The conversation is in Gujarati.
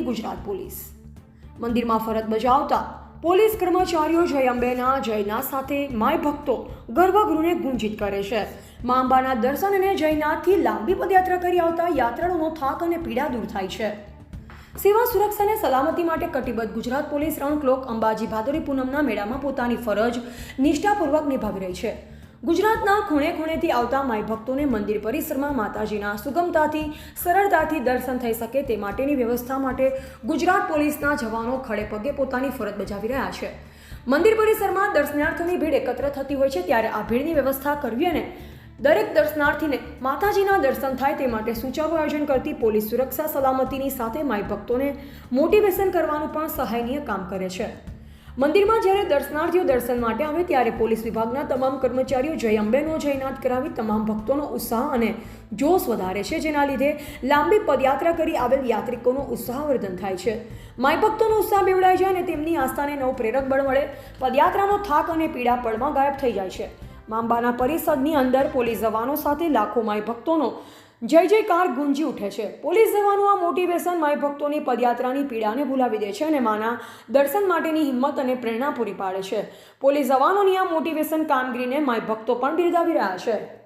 ગુજરાત પોલીસ. મંદિરમાં ફરજ બજાવતા પોલીસ કર્મચારીઓ જય અંબેના જયના સાથે માય ભક્તો ગર્ભગૃહને ગુંજિત કરે છે. મા અંબાના દર્શન અને જયનાથથી લાંબી પદયાત્રા કરી આવતા યાત્રાળુનો થાક અને પીડા દૂર થાય છે. સેવા સુરક્ષા અને સલામતી માટે કટિબદ્ધ Gujarat police round clock Ambaji ભાદોરી પૂનમના મેળામાં પોતાની ફરજ નિષ્ઠાપૂર્વક નિભાવી રહી છે. ગુજરાતના ખૂણે ખૂણેથી આવતા માઈ ભક્તોને મંદિર પરિસરમાં માતાજીના સુગમતાથી, સરળતાથી દર્શન થઈ શકે તે માટેની વ્યવસ્થા માટે ગુજરાત પોલીસના જવાનો ખડે પગે પોતાની ફરજ બજાવી રહ્યા છે. મંદિર પરિસરમાં દર્શનાર્થીની ભીડ એકત્ર થતી હોય છે ત્યારે આ ભીડની વ્યવસ્થા કરવી અને દરેક દર્શનાર્થીને માતાજીના દર્શન થાય તે માટે સુચારું આયોજન કરતી પોલીસ સુરક્ષા સલામતીની સાથે માઈ ભક્તોને મોટિવેશન કરવાનું પણ સહાયનીય કામ કરે છે. મંદિરમાં જ્યારે દર્શનાર્થીઓ દર્શન માટે આવે ત્યારે પોલીસ વિભાગના તમામ કર્મચારીઓ જય અંબેનો જયનાથ કરાવી તમામ ભક્તોનો ઉત્સાહ અને જોશ વધારે છે. જેના લીધે લાંબી પદયાત્રા કરી આવેલ યાત્રિકોનો ઉત્સાહવર્ધન થાય છે. માય ભક્તોનો ઉત્સાહ બેવડાય છે અને તેમની આસ્થાને નવ પ્રેરક બળ મળે. પદયાત્રાનો થાક અને પીડા પળમાં ગાયબ થઈ જાય છે. માંબાના પરિષદની અંદર પોલીસ જવાનો સાથે લાખો માય ભક્તોનો જય જયકાર ગુંજી ઉઠે છે. પોલીસ જવાનું આ મોટિવેશન માય ભક્તોની પદયાત્રાની પીડાને ભૂલાવી દે છે અને માના દર્શન માટેની હિંમત અને પ્રેરણા પૂરી પાડે છે. પોલીસ જવાનોની આ મોટિવેશન કામગીરીને માય ભક્તો પણ બિરદાવી રહ્યા છે.